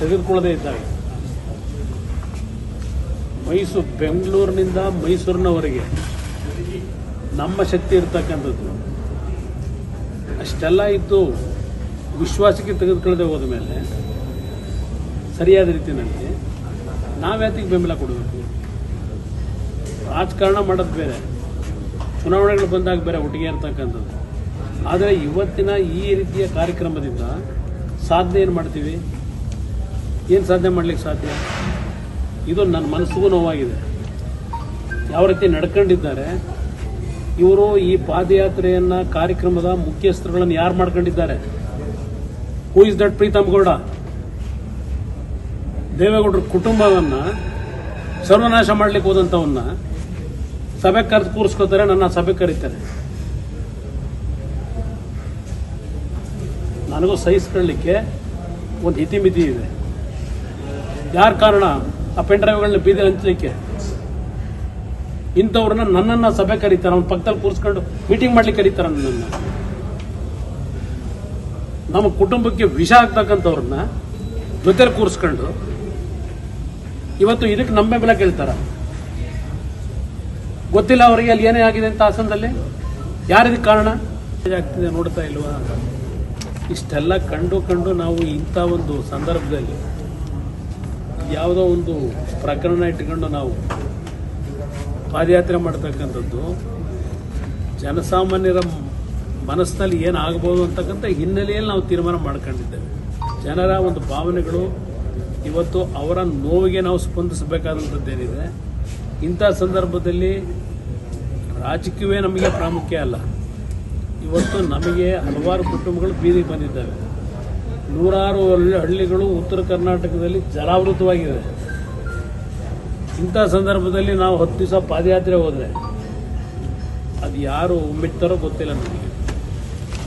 ತೆಗೆದುಕೊಳ್ಳದೇ ಇದ್ದಾಗ ಮೈಸೂರು, ಬೆಂಗಳೂರಿನಿಂದ ಮೈಸೂರಿನವರೆಗೆ ನಮ್ಮ ಶಕ್ತಿ ಇರತಕ್ಕಂಥದ್ದು. ಅಷ್ಟೆಲ್ಲ ಇದ್ದು ವಿಶ್ವಾಸಕ್ಕೆ ತೆಗೆದುಕೊಳ್ಳದೆ ಹೋದ ಮೇಲೆ ಸರಿಯಾದ ರೀತಿಯಲ್ಲಿ ನಾವ್ಯಾತಿಗೆ ಬೆಂಬಲ ಕೊಡಬೇಕು? ರಾಜಕಾರಣ ಮಾಡೋದು ಬೇರೆ. ಚುನಾವಣೆಗಳು ಬಂದಾಗ ಬೇರೆ ಒಟ್ಟಿಗೆ ಇರ್ತಕ್ಕಂಥದ್ದು. ಆದರೆ ಇವತ್ತಿನ ಈ ರೀತಿಯ ಕಾರ್ಯಕ್ರಮದಿಂದ ಸಾಧನೆ ಏನು ಮಾಡ್ತೀವಿ? ಏನು ಸಾಧನೆ ಮಾಡ್ಲಿಕ್ಕೆ ಸಾಧ್ಯ? ಇದು ನನ್ನ ಮನಸ್ಸಿಗೂ ನೋವಾಗಿದೆ. ಯಾವ ರೀತಿ ನಡ್ಕೊಂಡಿದ್ದಾರೆ? ಇವರು ಈ ಪಾದಯಾತ್ರೆಯನ್ನ, ಕಾರ್ಯಕ್ರಮದ ಮುಖ್ಯಸ್ಥರುಗಳನ್ನು ಯಾರು ಮಾಡ್ಕೊಂಡಿದ್ದಾರೆ? Who is that Pritam Gowda ದೇವೇಗೌಡರ ಕುಟುಂಬವನ್ನು ಸರ್ವನಾಶ ಮಾಡ್ಲಿಕ್ಕೆ ಹೋದಂಥವನ್ನ ಸಭೆ ಕರೆದು ಕೂರಿಸ್ಕೋತಾರೆ ನನ್ನ ಸಭೆ ಕರೀತಾರೆ. ನನಗೂ ಸಹಿಸ್ಕೊಳ್ಳಿಕ್ಕೆ ಒಂದು ಇತಿಮಿತಿ ಇದೆ. ಯಾರ ಕಾರಣ? ಆ ಪೆನ್ ಡ್ರೈವ್ಗಳನ್ನ ಬೀದಿ ಹಂಚಲಿಕ್ಕೆ. ಇಂಥವ್ರನ್ನ ನನ್ನನ್ನ ಸಭೆ ಕರೀತಾರೆ, ಅವ್ನ ಪಕ್ಕದಲ್ಲಿ ಕೂರಿಸ್ಕೊಂಡು ಮೀಟಿಂಗ್ ಮಾಡ್ಲಿಕ್ಕೆ ಕರೀತಾರೆ ನನ್ನನ್ನು. ನಮ್ಮ ಕುಟುಂಬಕ್ಕೆ ವಿಷ ಆಗ್ತಕ್ಕಂಥವ್ರನ್ನ ಜೊತೆಲಿ ಕೂರಿಸ್ಕೊಂಡು ಇವತ್ತು ಇದಕ್ಕೆ ನಮ್ಮ ಬೆಂಬಲ ಕೇಳ್ತಾರ. ಗೊತ್ತಿಲ್ಲ ಅವರಿಗೆ ಅಲ್ಲಿ ಏನೇ ಆಗಿದೆ ಅಂತ ಹಾಸನದಲ್ಲಿ? ಯಾರಿದಕ್ಕೆ ಕಾರಣ? ಆಗ್ತಿದೆ ನೋಡ್ತಾ ಇಲ್ವಾ? ಇಷ್ಟೆಲ್ಲ ಕಂಡು ಕಂಡು ನಾವು ಇಂಥ ಒಂದು ಸಂದರ್ಭದಲ್ಲಿ ಯಾವುದೋ ಒಂದು ಪ್ರಕರಣ ಇಟ್ಕೊಂಡು ನಾವು ಪಾದಯಾತ್ರೆ ಮಾಡ್ತಕ್ಕಂಥದ್ದು, ಜನಸಾಮಾನ್ಯರ ಮನಸ್ಸಿನಲ್ಲಿ ಏನು ಆಗ್ಬೋದು ಅಂತಕ್ಕಂಥ ಹಿನ್ನೆಲೆಯಲ್ಲಿ ನಾವು ತೀರ್ಮಾನ ಮಾಡ್ಕೊಂಡಿದ್ದೇವೆ. ಜನರ ಒಂದು ಭಾವನೆಗಳು ಇವತ್ತು ಅವರ ನೋವಿಗೆ ನಾವು ಸ್ಪಂದಿಸಬೇಕಾದಂಥದ್ದೇನಿದೆ. ಇಂಥ ಸಂದರ್ಭದಲ್ಲಿ ರಾಜಕೀಯವೇ ನಮಗೆ ಪ್ರಾಮುಖ್ಯ ಅಲ್ಲ. ಇವತ್ತು ನಮಗೆ ಹಲವಾರು ಕುಟುಂಬಗಳು ಬೀದಿಗೆ ಬಂದಿದ್ದಾವೆ. ನೂರಾರು ಹಳ್ಳಿ- ಹಳ್ಳಿಗಳು ಉತ್ತರ ಕರ್ನಾಟಕದಲ್ಲಿ ಜಲಾವೃತವಾಗಿದೆ ಇಂಥ ಸಂದರ್ಭದಲ್ಲಿ ನಾವು ಹತ್ತು ದಿವಸ ಪಾದಯಾತ್ರೆ ಹೋದರೆ ಅದು ಯಾರು ಒಮ್ಮಿಡ್ತಾರೋ ಗೊತ್ತಿಲ್ಲ ನನಗೆ